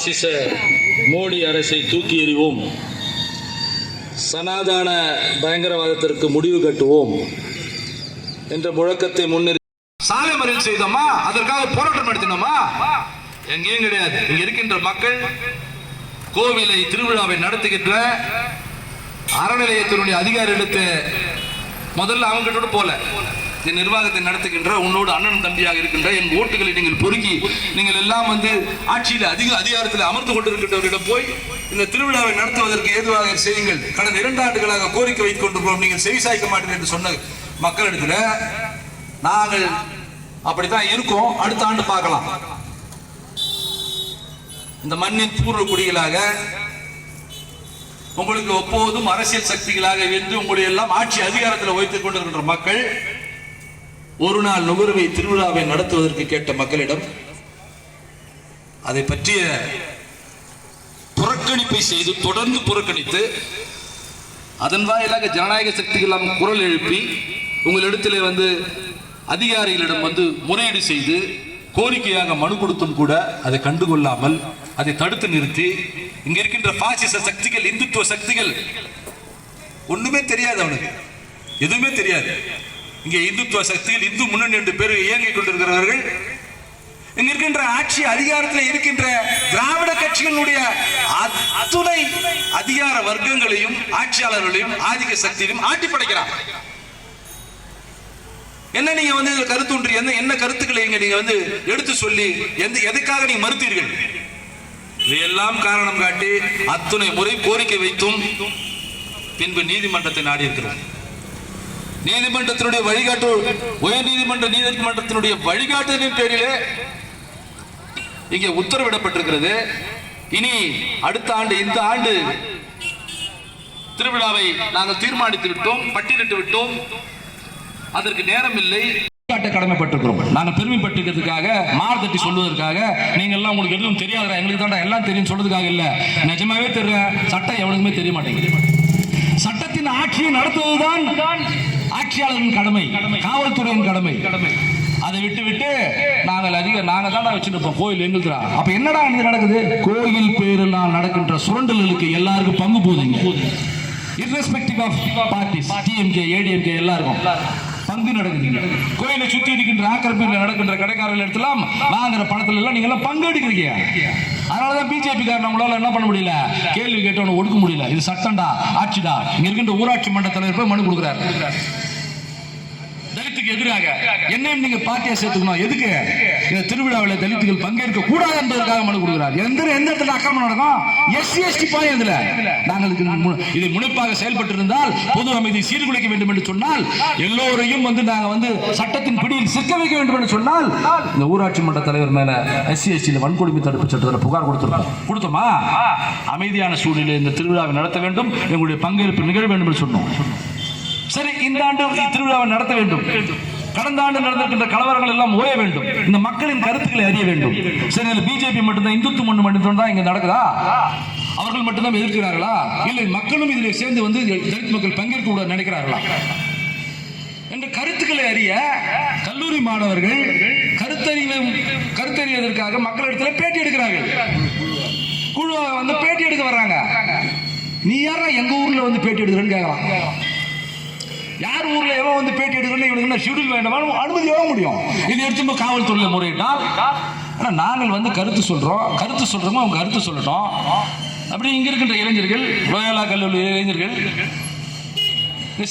பாசிச மோடி அரசை தூக்கி எறிவோம். சனாதான பயங்கரவாதத்திற்கு முடிவு கட்டுவோம் என்ற முழக்கத்தை முன்னிறு சாலை மறியல் செய்தோமா? அதற்காக போராட்டம் நடத்தினோமா? எங்கேயும் கிடையாது. இங்க இருக்கின்ற மக்கள் கோவிலை திருவிழாவை நடத்துகின்ற அறநிலையத்தினுடைய அதிகாரிகளுக்கு முதல்ல அவங்க கிட்ட போல. இந்த நிர்வாகத்தை நடத்துகின்ற உன்னோடு அண்ணன் தம்பியாக இருக்கின்ற என் ஓட்டுகளை நீங்கள் பொறுக்கி நீங்கள் எல்லாம் வந்து ஆட்சியில் அதிக அதிகாரத்தில் அமர்ந்து கொண்டிருக்கின்றவரிடம் போய் இந்த திருவிழாவை நடத்துவதற்கு ஏதுவாக செய்யுங்கள். கடந்த இரண்டு ஆண்டுகளாக கோரிக்கை வைத்துக் கொண்டிருக்கிறோம் நீங்கள் செவிசாய்க்க மாட்டீர்கள் என்று சொன்ன மக்களிடத்தில் நாங்கள் அப்படித்தான் இருக்கோம். அடுத்த ஆண்டு பார்க்கலாம். இந்த மண்ணின் பூர்வ குடிகளாக உங்களுக்கு எப்போதும் அரசியல் சக்திகளாக வென்று உங்களை எல்லாம் ஆட்சி அதிகாரத்தில் வைத்துக் கொண்டிருக்கின்ற மக்கள் ஒரு நாள் நுகர்வை திருவிழாவை நடத்துவதற்கு கேட்ட மக்களிடம் அதை பற்றிய புறக்கணிப்பை செய்து தொடர்ந்து புறக்கணித்து அதன் வாயிலாக ஜனநாயக சக்திகள் குரல் எழுப்பி உங்களிடத்தில் வந்து அதிகாரிகளிடம் வந்து முறையீடு செய்து கோரிக்கையாக மனு கொடுத்தும் கூட அதை கண்டுகொள்ளாமல் அதை தடுத்து நிறுத்தி இங்க இருக்கின்ற பாசிச சக்திகள் இந்துத்துவ சக்திகள் ஒண்ணுமே தெரியாது அவனுக்கு. எதுவுமே தெரியாது. இங்க இந்துத்துவ சக்திகள் இந்து முன்னணி என்று பேர் இயங்கிக் கொண்டிருக்கிறவர்கள். இங்க இருக்கின்ற ஆட்சி அதிகாரத்தில் இருக்கின்ற திராவிட கட்சிகளுடைய அத்துணை அதிகார வர்க்கங்களையும் ஆட்சியாளர்களையும் ஆதிக்க சக்தியையும் ஆட்டி படைக்கிறார் என்ன நீங்க வந்து இதுல ஒன்று என்ன என்ன கருத்துக்களை இங்க நீங்க வந்து எடுத்து சொல்லி எந்த எதுக்காக நீங்க மறுத்தீர்கள்? இதையெல்லாம் காரணம் காட்டி அத்துணை முறை கோரிக்கை வைத்தும் பின்பு நீதிமன்றத்தை நாடி இருக்கிறோம். நீதிமன்றத்தினுடைய வழிகாட்டு உயர் நீதிமன்ற நீதிமன்றத்தினுடைய வழிகாட்டுதலின் பேரிலே இங்கே உத்தரவிடப்பட்டிருக்கிறது. இனி அடுத்த ஆண்டு இந்த ஆண்டு திருவிழாவை நாங்கள் தீர்மானித்து விட்டோம் பட்டியலிட்டு விட்டோம். அதற்கு நேரம் இல்லை. காட்ட கடமைப்பட்டிருக்கிறோம். நாங்கள் பெருமைப்பட்டிருக்கிறதுக்காக மார்தட்டி சொல்வதற்காக நீங்க எல்லாம் உங்களுக்கு எதுவும் தெரியாதா எங்களுக்கு தாண்டா எல்லாம் தெரியும் சொல்றதுக்காக இல்லை. நிஜமாவே தெரியும் சட்டம் எவனுக்குமே தெரிய மாட்டேங்குது. சட்டத்தின் ஆட்சியை நடத்துவதுதான் ஆட்சியாளரின் கடமை காவல்துறையின் கடமை. அதை விட்டு விட்டு நாங்கள் அதிக நாங்க தாண்டா வச்சிருப்போம் கோயில் எங்களுக்கு அப்ப என்னடா இங்க நடக்குது? கோயில் பேரெல்லாம் நடக்கின்ற சுரண்டல்களுக்கு எல்லாருக்கும் பங்கு போகுதுங்க irrespective of parties DMK ADMK எல்லாருக்கும் பங்கு நடக்குதுங்க. கோயிலை சுத்தி இருக்கின்ற ஆக்கிரமிப்பில் நடக்கின்ற கடைக்காரர்கள் எடுத்துலாம் வாங்குற பணத்துல எல்லாம் நீங்க எல்லாம் பங்கு எடுக்கிறீங்க. அதனாலதான் பிஜேபி காரன் உங்களால என்ன பண்ண முடியல? கேள்வி கேட்டவன ஒடுக்க முடியல. இது சட்டம்டா ஆட்சிடா. இங்க இருக்கின்ற ஊராட்சி மன்ற தலைவர் போய் மனு கொடுக்குறாரு. தலித்துக்கு எதிராக என்னையும் நீங்க பார்ட்டியா சேர்த்துக்கணும். எதுக்கு? இந்த திருவிழாவில் தலித்துகள் பங்கேற்க கூடாது என்பதற்காக மனு கொடுக்கிறார். எந்த எந்த இடத்துல அக்கிரமம் நடக்கும் எஸ்சி எஸ்டி பாயம் இதுல. நாங்கள் இதுக்கு இதை முனைப்பாக செயல்பட்டு இருந்தால் பொது அமைதி சீர்குலைக்க வேண்டும் என்று சொன்னால் எல்லோரையும் வந்து நாங்க வந்து சட்டத்தின் பிடியில் சிக்க வைக்க வேண்டும் என்று சொன்னால் இந்த ஊராட்சி மன்ற தலைவர் மேல எஸ்சி எஸ்டியில் வன்கொடுமை தடுப்பு சட்டத்தில் புகார் கொடுத்துருக்கோம். கொடுத்தோமா? அமைதியான சூழ்நிலை இந்த திருவிழாவை நடத்த வேண்டும். எங்களுடைய பங்கேற்பு நிகழ வேண்டும் என்று சொன்னோம். சரி இந்த ஆண்டு திருவிழாவை நடத்த வேண்டும். கடந்த ஆண்டு நடந்திருக்கின்ற கலவரங்கள் எல்லாம் ஓய வேண்டும். இந்த மக்களின் கருத்துக்களை அறிய வேண்டும். சரி அதில் பிஜேபி மட்டும்தான் இந்துத்துவம் ஒன்று மட்டும்தான் இங்கே இங்க நடக்குதா? அவர்கள் மட்டும்தான் எதிர்க்கிறார்களா? இல்லை மக்களும் இதில் சேர்ந்து வந்து தலித் மக்கள் பங்கேற்க கூட நினைக்கிறார்களா? என்ற கருத்துக்களை அறிய கல்லூரி மாணவர்கள் கருத்தறிவு கருத்தறிவதற்காக மக்களிடத்தில் பேட்டி எடுக்கிறார்கள். குழுவாக வந்து பேட்டி எடுக்க வர்றாங்க. நீ யாரா எங்க ஊர்ல வந்து பேட்டி எடுக்கிறேன்னு கேட்கலாம் யார் ஊர்ல எவன் வந்து பேட்டி எடுக்கணும் இவனுக்கு என்ன ஷெடியூல் வேண்டாம் அனுமதி வாங்க முடியும். இது எடுத்து காவல்துறையில் முறையிட்டால் ஆனால் நாங்கள் வந்து கருத்து சொல்கிறோம் கருத்து சொல்கிறோமோ அவங்க கருத்து சொல்லட்டும். அப்படி இங்கே இருக்கின்ற இளைஞர்கள் லோயலா கல்லூரி இளைஞர்கள்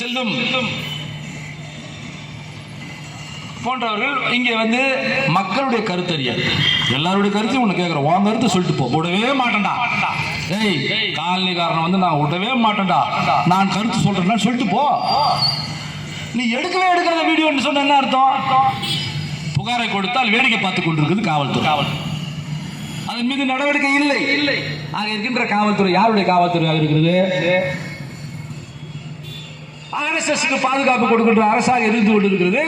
செல்லும் போன்றவர்கள் இங்கே வந்து மக்களுடைய கருத்தறிய. எல்லாருடைய கருத்தையும் ஒன்று கேட்குறோம் உன் கருத்து சொல்லிட்டு போடவே விடவே மாட்டேன்டா. ஏய் காலனிக்காரன் வந்து நான் விடவே மாட்டேன்டா. நான் கருத்து சொல்றேன்னா சொல்லிட்டு போ. நீ எடுக்கவே எடுக்கிறத வீடியோன்னு சொன்ன என்ன அர்த்தம்? புகாரை கொடுத்தால் வேடிக்கை பார்த்து கொண்டிருக்குது காவல்துறை. அதன் மீது நடவடிக்கை இல்லை. இல்லை ஆக இருக்கின்ற காவல்துறை யாருடைய காவல்துறையாக இருக்கிறது? ஆர்எஸ்எஸ்க்கு பாதுகாப்பு கொடுக்கின்ற அரசாக இருந்து கொண்டிருக்கிறது.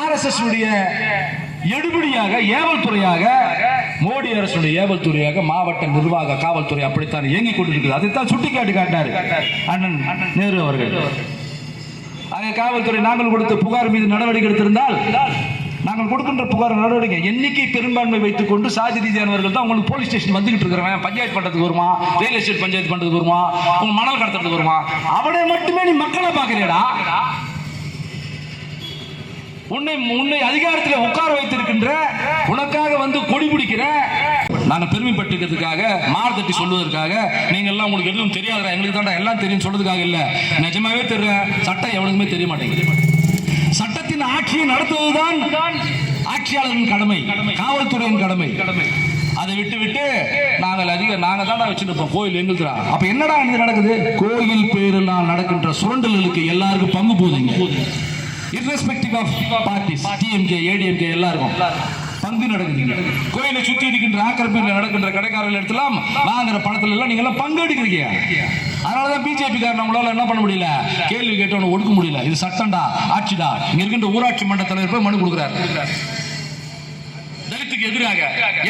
ஆர்எஸ்எஸ் உடைய எடுபடியாக ஏவல் துறையாக மோடி அரசுடைய ஏவல் துறையாக மாவட்ட நிர்வாக காவல்துறை அப்படித்தான் இயங்கிக் கொண்டிருக்கிறது. அதைத்தான் சுட்டிக்காட்டி காட்டினார் அண்ணன் நேரு அவர்கள். ஆக காவல்துறை நாங்கள் கொடுத்த புகார் மீது நடவடிக்கை எடுத்திருந்தால் நாங்கள் கொடுக்கின்ற புகார் நடவடிக்கை எண்ணிக்கை பெரும்பான்மை வைத்துக் கொண்டு சாதி ரீதியானவர்கள் தான் உங்களுக்கு போலீஸ் ஸ்டேஷன் வந்துகிட்டு இருக்கிறவன். பஞ்சாயத்து பண்றதுக்கு வருமா? ரியல் எஸ்டேட் பஞ்சாயத்து பண்றதுக்கு வருமா? உங்க மணல் கடத்துறதுக்கு வருமா? அவனை மட்டுமே நீ மக்களை பார்க்கறியடா? உன்னை உன்னை அதிகாரத்தில் உட்கார வைத்திருக்கின்ற உனக்காக வந்து கொடி பிடிக்கிற நாங்க பெருமைப்பட்டுக்கிறதுக்காக மார் தட்டி சொல்வதற்காக நீங்க எல்லாம் உங்களுக்கு எதுவும் தெரியாதுடா எங்களுக்கு தான்டா எல்லாம் தெரியும் சொல்றதுக்காக இல்ல. நிஜமாவே தெரியல சட்டம் எவனுக்குமே தெரிய மாட்டேங்குது. சட்டத்தின் ஆட்சியை நடத்துவதுதான் ஆட்சியாளரின் கடமை காவல்துறையின் கடமை. அதை விட்டு விட்டு நாங்கள் அதிக நாங்கள் தானே வச்சுருப்போம் கோயில் எங்களுக்குறா அப்போ என்னடா இது நடக்குது? கோயில் பேரெல்லாம் நடக்கின்ற சுரண்டல்களுக்கு எல்லாருக்கும் பங்கு போதுங்க. Irrespective of parties DMK ADMK எல்லாருக்கும் பங்கு நடக்குதுங்க கோயிலை சுத்தி இருக்கின்ற ஆக்கிரமிப்பில் நடக்கின்ற கடைக்காரர்கள் எடுத்துலாம் வாங்குற பணத்துல எல்லாம் நீங்க எல்லாம் பங்கு எடுக்கிறீங்க. அதனாலதான் பிஜேபி காரணம் உங்களால என்ன பண்ண முடியல? கேள்வி கேட்டவன ஒடுக்க முடியல. இது சட்டம்டா ஆட்சிடா? இங்க இருக்கின்ற ஊராட்சி மன்ற தலைவர் போய் மனு கொடுக்குறாரு. தலித்துக்கு எதிராக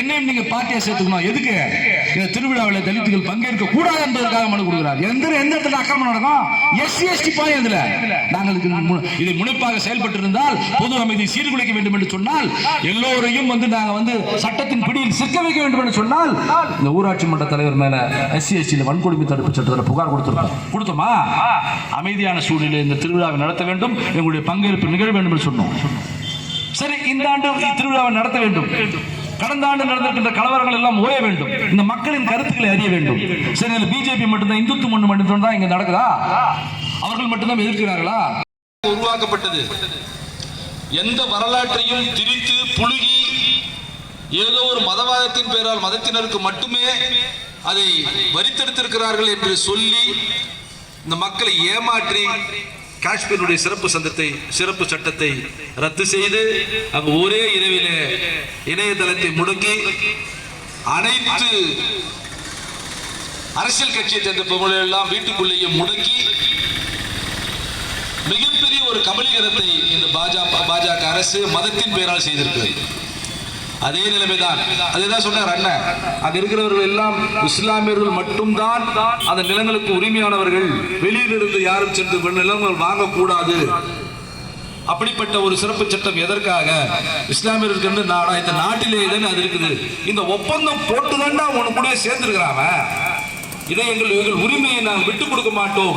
என்னையும் நீங்க பார்ட்டியை சேர்த்துக்கணும். எதுக்கு? இந்த திருவிழாவில் தலித்துகள் பங்கேற்க கூடாது என்பதற்காக மனு கொடுக்கிறார். எந்த எந்த இடத்துல அக்கிரமம் நடக்கும் எஸ்சி எஸ்டி பாய் இதுல. நாங்கள் இதுக்கு இதை முனைப்பாக செயல்பட்டு இருந்தால் பொது அமைதி சீர்குலைக்க வேண்டும் என்று சொன்னால் எல்லோரையும் வந்து நாங்க வந்து சட்டத்தின் பிடியில் சிக்க வைக்க வேண்டும் என்று சொன்னால் இந்த ஊராட்சி மன்ற தலைவர் மேல எஸ்சி எஸ்டியில் வன்கொடுமை தடுப்பு சட்டத்தில் புகார் கொடுத்துருக்கோம் கொடுத்தோமா? அமைதியான சூழ்நிலை இந்த திருவிழாவை நடத்த வேண்டும். எங்களுடைய பங்கேற்பு நிகழ வேண்டும் என்று சொன்னோம். சரி இந்த ஆண்டு திருவிழாவை நடத்த வேண்டும். கடந்த ஆண்டு நடந்திருக்கின்ற கலவரங்கள் எல்லாம் ஓய வேண்டும். இந்த மக்களின் கருத்துக்களை அறிய வேண்டும். சரி இதில் பிஜேபி மட்டும்தான் இந்துத்து மண்ணு மட்டும் தான் இங்க நடக்குதா? அவர்கள் மட்டும்தான் எதிர்க்கிறார்களா? உருவாக்கப்பட்டது. எந்த வரலாற்றையும் திரித்து புழுகி ஏதோ ஒரு மதவாதத்தின் பெயரால் மதத்தினருக்கு மட்டுமே அதை வரித்தெடுத்திருக்கிறார்கள் என்று சொல்லி இந்த மக்களை ஏமாற்றி காஷ்மீருடைய சிறப்பு சந்தத்தை சிறப்பு சட்டத்தை ரத்து செய்து அங்கு ஒரே இரவிலே இணையதளத்தை முடக்கி அனைத்து அரசியல் கட்சியை சேர்ந்த எல்லாம் வீட்டுக்குள்ளேயே முடக்கி மிகப்பெரிய ஒரு கபலீகரத்தை இந்த பாஜக பாஜக அரசு மதத்தின் பெயரால் செய்திருக்கிறது. அதே நிலைமைதான். அதுதான் சொன்னார் அண்ணன். அங்க இருக்கிறவர்கள் எல்லாம் இஸ்லாமியர்கள் மட்டும்தான் அந்த நிலங்களுக்கு உரிமையானவர்கள். வெளியிலிருந்து யாரும் சென்று நிலங்கள் வாங்கக்கூடாது. அப்படிப்பட்ட ஒரு சிறப்பு சட்டம் எதற்காக? இஸ்லாமியர்களுக்கு என்று நாடா? இந்த நாட்டிலே தானே அது இருக்குது. இந்த ஒப்பந்தம் போட்டு தாண்டா உனக்கு கூட சேர்ந்துருக்கிறாங்க இதை எங்கள் எங்கள் உரிமையை நாங்கள் விட்டுக் கொடுக்க மாட்டோம்.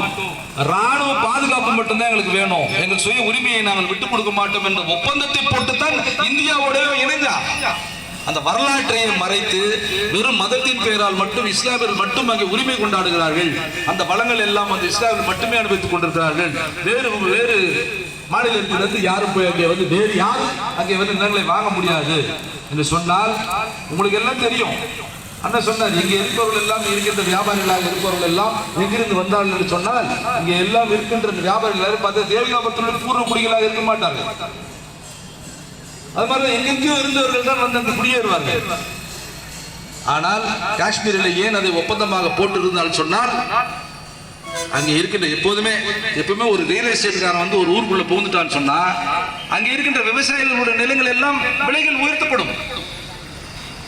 ராணுவ பாதுகாப்பு மட்டும்தான் எங்களுக்கு வேணும். எங்கள் சுய உரிமையை நாங்கள் விட்டுக் கொடுக்க மாட்டோம் என்ற ஒப்பந்தத்தை போட்டுத்தான் அந்த வரலாற்றையை மறைத்து வெறும் மதத்தின் பெயரால் மட்டும் இஸ்லாமியர்கள் மட்டும் அங்கே உரிமை கொண்டாடுகிறார்கள். அந்த வளங்கள் எல்லாம் அந்த இஸ்லாமியர்கள் மட்டுமே அனுபவித்துக் கொண்டிருக்கிறார்கள். வேறு வேறு மாநிலத்திலிருந்து யாரும் போய் அங்கே வந்து வேறு யாரும் அங்கே வந்து நிலங்களை வாங்க முடியாது என்று சொன்னால் உங்களுக்கு எல்லாம் தெரியும். அண்ணன் சொன்னார் இங்கே இருப்பவர்கள் எல்லாம் இருக்கின்ற வியாபாரிகளாக இருப்பவர்கள் எல்லாம் எங்கிருந்து வந்தார்கள்? என்று சொன்னால் இங்கே எல்லாம் இருக்கின்ற வியாபாரிகள் பார்த்து தேவிகாபத்தினுடைய பூர்வ குடிகளாக இருக்க மாட்டார்கள். அது மாதிரி எங்கெங்கேயோ இருந்தவர்கள் தான் வந்து அந்த குடியேறுவாங்க ஆனால் காஷ்மீரில் ஏன் அதை ஒப்பந்தமாக போட்டிருந்தால் சொன்னால் அங்க இருக்கின்ற எப்போதுமே எப்பவுமே ஒரு ரியல் எஸ்டேட்காரன் வந்து ஒரு ஊருக்குள்ள புகுந்துட்டான்னு சொன்னா அங்க இருக்கின்ற விவசாயிகளுடைய நிலங்கள் எல்லாம் விலைகள் உயர்த்தப்படும்.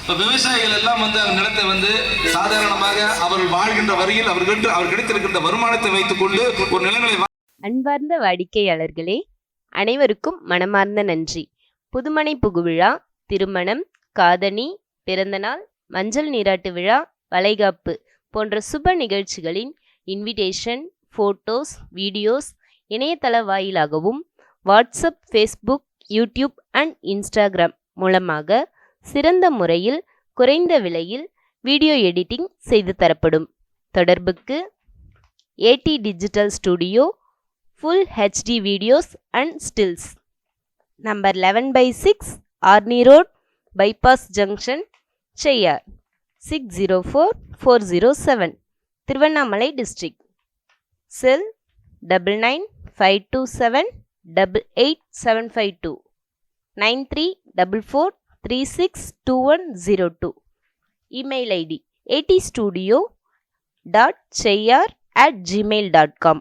இப்ப விவசாயிகள் எல்லாம் வந்து அந்த நிலத்தை வந்து சாதாரணமாக அவர்கள் வாழ்கின்ற வரியில் அவர்கள் அவர் கிடைத்திருக்கின்ற வருமானத்தை வைத்துக் கொண்டு ஒரு நிலங்களை அன்பார்ந்த வாடிக்கையாளர்களே அனைவருக்கும் மனமார்ந்த நன்றி. புதுமனை புகுவிழா திருமணம் காதணி பிறந்தநாள் மஞ்சள் நீராட்டு விழா வளைகாப்பு போன்ற சுப நிகழ்ச்சிகளின் இன்விடேஷன் ஃபோட்டோஸ் வீடியோஸ் இணையதள வாயிலாகவும் WhatsApp Facebook YouTube and Instagram மூலமாக சிறந்த முறையில் குறைந்த விலையில் வீடியோ எடிட்டிங் செய்து தரப்படும். தொடர்புக்கு AD digital studio full HD videos and stills number 11 by 6 Arni Road Bypass Junction Cheyyar. 604407 malai District. Cell 99527 9344362102 Email ID 80studio dot cheyyar at gmail.com.